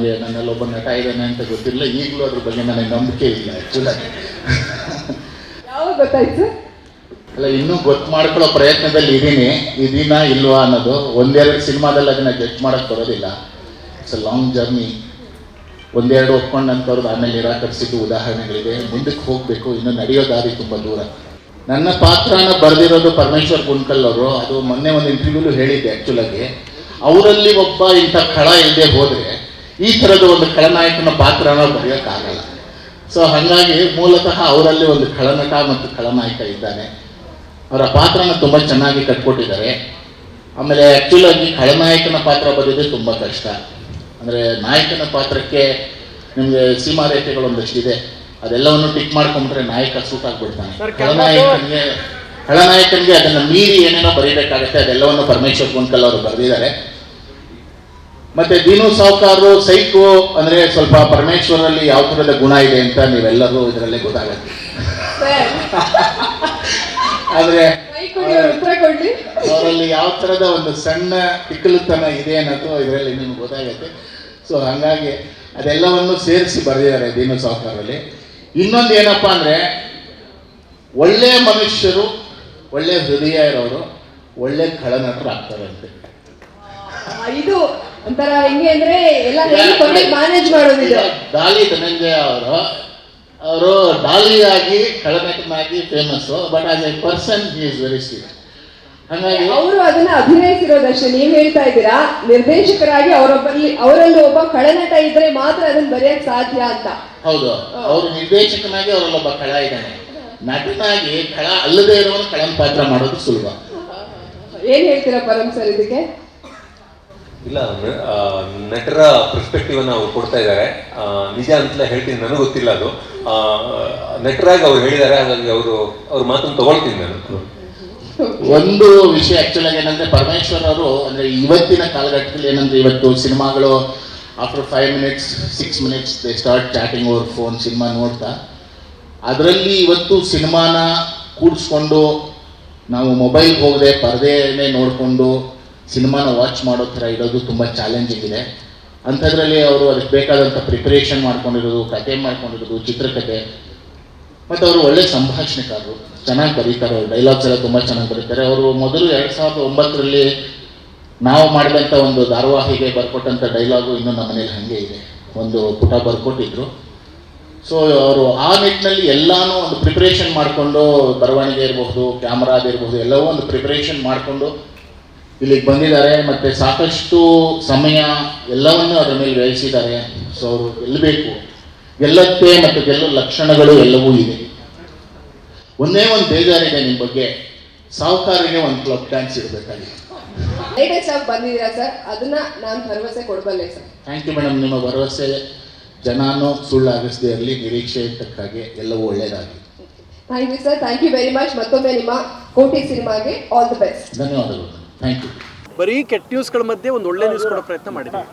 ನನಗೆ ನನ್ನಲ್ಲಿ ಒಬ್ಬ ನಟ ಇದ್ದಾನೆ ಅಂತ ಗೊತ್ತಿಲ್ಲ. ಈಗಲೂ ಅದ್ರ ಬಗ್ಗೆ ನನಗೆ ನಂಬಿಕೆ ಇಲ್ಲ ಆ್ಯಕ್ಚುಲಾಗಿ ಯಾವಾಗ ಗೊತ್ತಾಯ್ತು? ಅಲ್ಲ ಇನ್ನೂ ಗೊತ್ತು ಮಾಡ್ಕೊಳ್ಳೋ ಪ್ರಯತ್ನದಲ್ಲಿ ಇದ್ದೀನಿ. ಇದೀನಾ ಇಲ್ವಾ ಅನ್ನೋದು ಒಂದೆರಡು ಸಿನಿಮಾದಲ್ಲಿ ಅದನ್ನ ಜಡ್ಜ್ ಮಾಡಕ್ ಬರೋದಿಲ್ಲ. ಇಟ್ಸ್ ಅ ಲಾಂಗ್ ಜರ್ನಿ ಒಂದೆರಡು ಒಪ್ಕೊಂಡಂಥವ್ರದ್ದು ಆಮೇಲೆ ನಿರಾಕರಿಸಿದ್ದು ಉದಾಹರಣೆಗಳಿದೆ. ಮುಂದಕ್ಕೆ ಹೋಗಬೇಕು. ಇನ್ನೂ ನಡೆಯೋ ದಾರಿ ತುಂಬ ದೂರ. ನನ್ನ ಪಾತ್ರನ ಬರೆದಿರೋದು ಪರಮೇಶ್ವರ್ ಗುಂಡ್ಕಲ್ ಅವರು. ಅದು ಮೊನ್ನೆ ಒಂದು ಇಂಟರ್ವ್ಯೂಲು ಹೇಳಿದ್ದೆ ಆ್ಯಕ್ಚುಲಾಗಿ ಅವರಲ್ಲಿ ಒಬ್ಬ ಇಂಥ ಖಳ ಇಲ್ಲದೆ ಹೋದರೆ ಈ ಥರದ ಒಂದು ಖಳನಾಯಕನ ಪಾತ್ರನ ಬರೆಯೋಕ್ಕಾಗಲ್ಲ. ಸೊ ಹಾಗಾಗಿ ಮೂಲತಃ ಅವರಲ್ಲಿ ಒಂದು ಖಳನಟ ಮತ್ತು ಖಳನಾಯಕ ಇದ್ದಾನೆ. ಅವರ ಪಾತ್ರನ ತುಂಬ ಚೆನ್ನಾಗಿ ಕಟ್ಕೊಟ್ಟಿದ್ದಾರೆ. ಆಮೇಲೆ ಆ್ಯಕ್ಚುಲ್ ಆಗಿ ಖಳನಾಯಕನ ಪಾತ್ರ ಬರೆಯೋದೇ ತುಂಬ ಕಷ್ಟ. ಅಂದರೆ ನಾಯಕನ ಪಾತ್ರಕ್ಕೆ ನಿಮಗೆ ಒಂದಷ್ಟಿದೆ. ಅದೆಲ್ಲವನ್ನು ಟಿಕ್ ಮಾಡ್ಕೊಂಡ್ರೆ ನಾಯಕ ಸೂಟ್ ಆಗ್ಬಿಡ್ತಾನೆ. ಖಳನಾಯಕನಿಗೆ ಖಳನಾಯಕನಿಗೆ ಅದನ್ನು ಮೀರಿ ಏನೇನೋ ಬರೀಬೇಕಾಗತ್ತೆ ಅದೆಲ್ಲವನ್ನು ಪರಮೇಶ್ವರ್ ಗುಂಡ್ಕಲ್ ಅವರು ಬರೆದಿದ್ದಾರೆ. ಮತ್ತೆ ದೀನು ಸಾವುಕಾರರು ಸೈಕು ಅಂದ್ರೆ ಸ್ವಲ್ಪ ಪರಮೇಶ್ವರಲ್ಲಿ ಯಾವ ಥರದ ಗುಣ ಇದೆ ಅಂತ ನೀವೆಲ್ಲರೂ ಇದರಲ್ಲೇ ಗೊತ್ತಾಗತ್ತೆ. ಆದ್ರೆ ಅವರಲ್ಲಿ ಯಾವ ಥರದ ಒಂದು ಸಣ್ಣ ತಿಕ್ಕಲುತನ ಇದೆ ಅನ್ನೋದು ಇದರಲ್ಲಿ ನಿಮ್ಗೆ ಗೊತ್ತಾಗುತ್ತೆ. ಸೊ ಹಾಗಾಗಿ ಅದೆಲ್ಲವನ್ನು ಸೇರಿಸಿ ಬರೆದಿದ್ದಾರೆ ದೀನು ಸಾವುಕಾರಲ್ಲಿ ಇನ್ನೊಂದು ಏನಪ್ಪ ಅಂದ್ರೆ ಒಳ್ಳೆಯ ಮನುಷ್ಯರು ಒಳ್ಳೆ ಹೃದಯ ಇರೋರು ಒಳ್ಳೆ ಖಳನಟರು ಆಗ್ತಾರಂತೆ. ಆ, ಇದು ಒಂಥರ ಹೆಂಗೆ ಅಂದ್ರೆ ಎಲ್ಲ ಕೊನೆಗೆ ಮ್ಯಾನೇಜ್ ಮಾಡೋದಿದೆ ಡಾಲಿ ಧನಂಜಯ ಅವರು ಅವರು ಡಾಲಿಯಾಗಿ ಖಳನಟನಾಗಿ famous but as a person he is very sweet ಹಾಗಾಗಿ ಅವರು ಅದನ್ನ ಅಭಿನಯಿಸಿರೋದಷ್ಟೇ ನೀವು ಹೇಳ್ತಾ ಇದ್ದೀರಾ? ನಿರ್ದೇಶಕರಾಗಿ ಅವರೊಬ್ಬರಲ್ಲಿ ಅವರಲ್ಲಿ ಒಬ್ಬ ಖಳನಟ ಇದ್ರೆ ಮಾತ್ರ ಅದನ್ನ ಬರೆಯಕ್ ಸಾಧ್ಯ ಅಂತ. ಹೌದು. ಅವರು ನಿರ್ದೇಶಕನಾಗಿ ಅವರಲ್ಲೊಬ್ಬ ಕಳ ಇದ್ದಾನೆ. ನಟನಾಗಿ ಕಳ ಅಲ್ಲದೆ ಇರೋನು ಕಳನ ಪಾತ್ರ ಮಾಡೋದು ಸುಲಭ. ಏನ್ ಹೇಳ್ತೀರಾ ಪರಂ ಸರ್ ಇದಕ್ಕೆ? ಇಲ್ಲ ನಟರ ಪರ್ಸ್ಪೆಕ್ಟಿವ್ ಅನ್ನ ಅವ್ರು ಕೊಡ್ತಾ ಇದ್ದಾರೆ. ನಿಜ ಅಂತಲೇ ಹೇಳ್ತೀನಿ, ನನಗೆ ಗೊತ್ತಿಲ್ಲ ಅದು. ನಟರಾಗಿ ಅವ್ರು ಹೇಳಿದ್ದಾರೆ, ಹಾಗಾಗಿ ಅವರು, ಅವ್ರ ಮಾತನ್ನು ತಗೊಳ್ತೀನಿ ನಾನು. ಒಂದು ವಿಷಯ ಆಕ್ಚುಲ್ ಆಗಿ ಏನಂದ್ರೆ, ಪರಮೇಶ್ವರ್ ಅವರು, ಅಂದ್ರೆ ಇವತ್ತಿನ ಕಾಲಘಟ್ಟದಲ್ಲಿ ಏನಂದ್ರೆ, ಇವತ್ತು ಸಿನಿಮಾಗಳು after five minutes six minutes they start chatting over phone cinema ನೋಡ್ತಾ, ಅದರಲ್ಲಿ ಇವತ್ತು ಸಿನಿಮಾನ ಕೂಡಿಸ್ಕೊಂಡು ನಾವು ಮೊಬೈಲ್ ಹೋಗದೆ ಪರದೆಯನ್ನೇ ನೋಡಿಕೊಂಡು ಸಿನಿಮಾನ ವಾಚ್ ಮಾಡೋ ಥರ ಇರೋದು ತುಂಬ ಚಾಲೆಂಜಿಂಗ್ ಇದೆ. ಅಂಥದ್ರಲ್ಲಿ ಅವರು ಅದಕ್ಕೆ ಬೇಕಾದಂಥ ಪ್ರಿಪ್ರೇಷನ್ ಮಾಡ್ಕೊಂಡಿರೋದು, ಕತೆ ಮಾಡ್ಕೊಂಡಿರೋದು ಚಿತ್ರಕಥೆ ಮತ್ತು ಅವರು ಒಳ್ಳೆ ಸಂಭಾಷಣೆಕಾರರು, ಚೆನ್ನಾಗಿ ಬರೀತಾರೆ, ಅವರು ಡೈಲಾಗ್ಸ್ ಎಲ್ಲ ತುಂಬ ಚೆನ್ನಾಗಿ ಬರೀತಾರೆ. ಅವರು ಮೊದಲು ಎರಡು ಸಾವಿರದ ಒಂಬತ್ತರಲ್ಲಿ ನಾವು ಮಾಡಿದಂಥ ಒಂದು ಧಾರಾವಾಹಿಗೆ ಬರ್ಕೊಟ್ಟಂಥ ಡೈಲಾಗು ಇನ್ನೂ ನಮ್ಮ ಮನೇಲಿ ಹಾಗೆ ಇದೆ. ಒಂದು ಪುಟ ಬರ್ಕೊಟ್ಟಿದ್ರು. ಸೊ ಅವರು ಆ ನಿಟ್ಟಿನಲ್ಲಿ ಎಲ್ಲಾನು ಒಂದು ಪ್ರಿಪ್ರೇಷನ್ ಮಾಡಿಕೊಂಡು, ಬರವಣಿಗೆ ಇರಬಹುದು ಕ್ಯಾಮ್ರಾದಿರ್ಬಹುದು ಎಲ್ಲವೂ ಒಂದು ಪ್ರಿಪ್ರೇಷನ್ ಮಾಡಿಕೊಂಡು ಇಲ್ಲಿಗೆ ಬಂದಿದ್ದಾರೆ ಮತ್ತು ಸಾಕಷ್ಟು ಸಮಯ ಎಲ್ಲವನ್ನು ಅದರ ಮೇಲೆ ವ್ಯಯಿಸಿದ್ದಾರೆ. ಸೊ ಅವರು ಗೆಲ್ಲಬೇಕು. ಗೆಲ್ಲತ್ತೆ ಮತ್ತು ಗೆಲ್ಲೋ ಲಕ್ಷಣಗಳು ಎಲ್ಲವೂ ಇದೆ. ಒಂದೇ ಒಂದು ಬೇಜಾರಿದೆ ನಿಮ್ಮ ಬಗ್ಗೆ. ಸಾಹುಕಾರಿಗೆ ಒಂದು ಕ್ಲಬ್ ಡ್ಯಾನ್ಸ್ ಇರಬೇಕಾಗಿದೆ ಲೇಟೆಸ್ಟ್ ಆಗಿ ಬಂದಿದ್ದೀರಾ ಸರ್? ಅದನ್ನ ನಾನು ಭರವಸೆ ಕೊಡಬಲ್ಲೆ ಸರ್. ಥ್ಯಾಂಕ್ ಯು ಮೇಡಮ್ ನಿಮ್ಮ ಭರವಸೆ ಜನನೂ ಸುಳ್ಳಾಗಿಸದೇ ಇರಲಿ ನಿರೀಕ್ಷೆ ತಕ್ಕಾಗೆ ಎಲ್ಲವೂ ಒಳ್ಳೆಯದಾಗಿ thank you sir thank you very much ಮತ್ತೊಮ್ಮೆ ನಿಮ್ಮ ಕೋಟಿ ಸಿನಿಮಾಗೆ ಆಲ್ ದಿ ಬೆಸ್ಟ್ ಧನ್ಯವಾದಗಳು. ಥ್ಯಾಂಕ್ ಯು ಬರೀ ಕೆಟ್ಟ ನ್ಯೂಸ್ಗಳ ಮಧ್ಯೆ ಒಂದು ಒಳ್ಳೆ ನ್ಯೂಸ್ ಕೊಡೋ ಪ್ರಯತ್ನ ಮಾಡಿದ್ವಿ